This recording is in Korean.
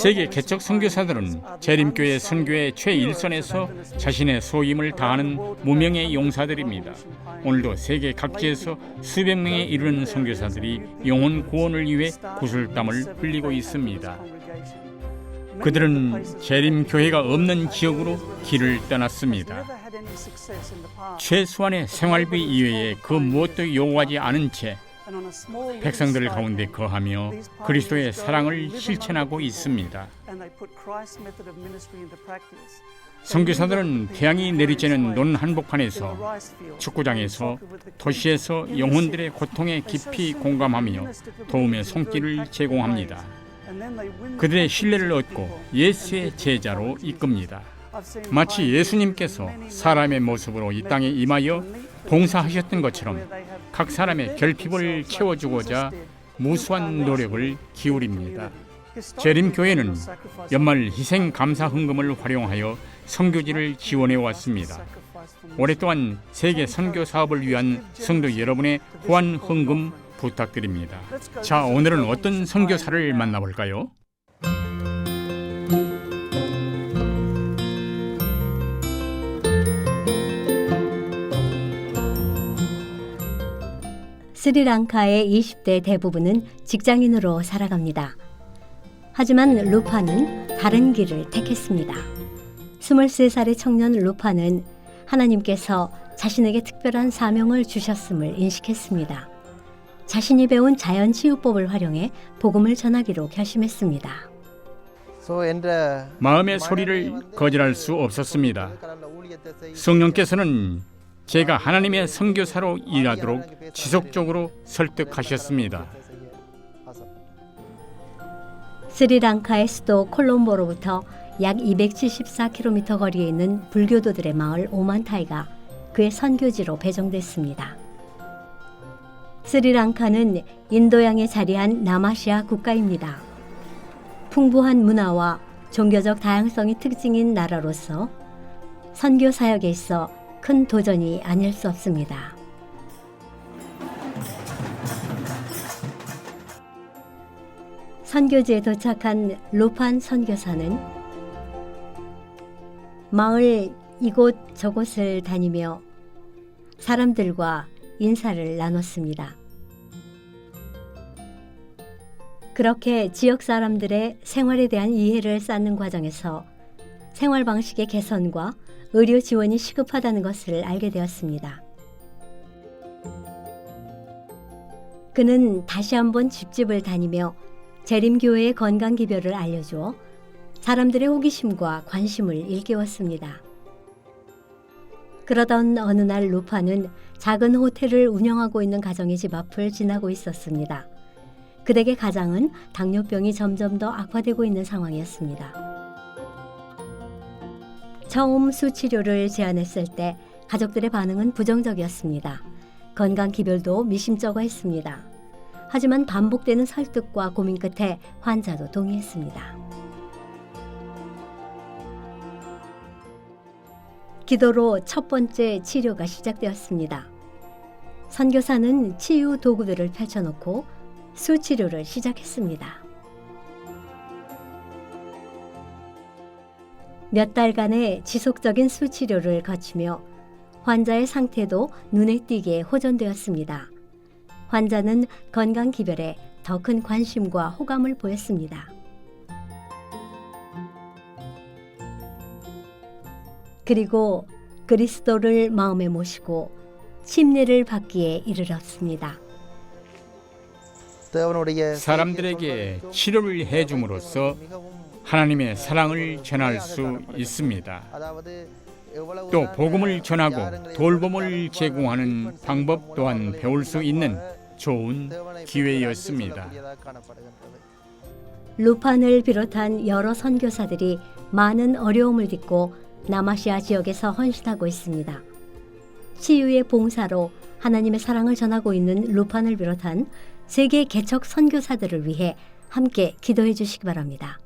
세계 개척 선교사들은 재림교회 선교의 최일선에서 자신의 소임을 다하는 무명의 용사들입니다. 오늘도 세계 각지에서 수백 명에 이르는 선교사들이 영혼 구원을 위해 구슬땀을 흘리고 있습니다. 그들은 재림교회가 없는 지역으로 길을 떠났습니다. 최소한의 생활비 이외에 그 무엇도 요구하지 않은 채 백성들 가운데 거하며 그리스도의 사랑을 실천하고 있습니다. 선교사들은 태양이 내리쬐는 논 한복판에서 축구장에서 도시에서 영혼들의 고통에 깊이 공감하며 도움의 손길을 제공합니다. 그들의 신뢰를 얻고 예수의 제자로 이끕니다. 마치 예수님께서 사람의 모습으로 이 땅에 임하여 봉사하셨던 것처럼 각 사람의 결핍을 채워주고자 무수한 노력을 기울입니다. 재림교회는 연말 희생 감사 헌금을 활용하여 선교지를 지원해 왔습니다. 오랫동안 세계 선교 사업을 위한 성도 여러분의 후원 헌금 부탁드립니다. 자, 오늘은 어떤 선교사를 만나볼까요? 스리랑카의 20대 대부분은 직장인으로 살아갑니다. 하지만 루파는 다른 길을 택했습니다. 23살의 청년 루파는 하나님께서 자신에게 특별한 사명을 주셨음을 인식했습니다. 자신이 배운 자연 치유법을 활용해 복음을 전하기로 결심했습니다. 마음의 소리를 거절할 수 없었습니다. 성령께서는 제가 하나님의 선교사로 일하도록 지속적으로 설득하셨습니다. 스리랑카의 수도 콜롬보로부터 약 274km 거리에 있는 불교도들의 마을 오만타이가 그의 선교지로 배정됐습니다. 스리랑카는 인도양에 자리한 남아시아 국가입니다. 풍부한 문화와 종교적 다양성이 특징인 나라로서 선교 사역에 있어 큰 도전이 아닐 수 없습니다. 선교지에 도착한 로판 선교사는 마을 이곳 저곳을 다니며 사람들과 인사를 나눴습니다. 그렇게 지역 사람들의 생활에 대한 이해를 쌓는 과정에서 생활 방식의 개선과 의료 지원이 시급하다는 것을 알게 되었습니다. 그는 다시 한번 집집을 다니며 재림교회의 건강 기별을 알려주어 사람들의 호기심과 관심을 일깨웠습니다. 그러던 어느 날 루파는 작은 호텔을 운영하고 있는 가정의 집 앞을 지나고 있었습니다. 그 댁의 가장은 당뇨병이 점점 더 악화되고 있는 상황이었습니다. 처음 수치료를 제안했을 때 가족들의 반응은 부정적이었습니다. 건강 기별도 미심쩍어 했습니다. 하지만 반복되는 설득과 고민 끝에 환자도 동의했습니다. 기도로 첫 번째 치료가 시작되었습니다. 선교사는 치유 도구들을 펼쳐놓고 수치료를 시작했습니다. 몇 달간의 지속적인 수치료를 거치며 환자의 상태도 눈에 띄게 호전되었습니다. 환자는 건강 기별에 더 큰 관심과 호감을 보였습니다. 그리고 그리스도를 마음에 모시고 침례를 받기에 이르렀습니다. 사람들에게 치료를 해줌으로써 하나님의 사랑을 전할 수 있습니다. 또 복음을 전하고 돌봄을 제공하는 방법 또한 배울 수 있는 좋은 기회였습니다. 루판을 비롯한 여러 선교사들이 많은 어려움을 딛고 남아시아 지역에서 헌신하고 있습니다. 치유의 봉사로 하나님의 사랑을 전하고 있는 루판을 비롯한 세계 개척 선교사들을 위해 함께 기도해 주시기 바랍니다.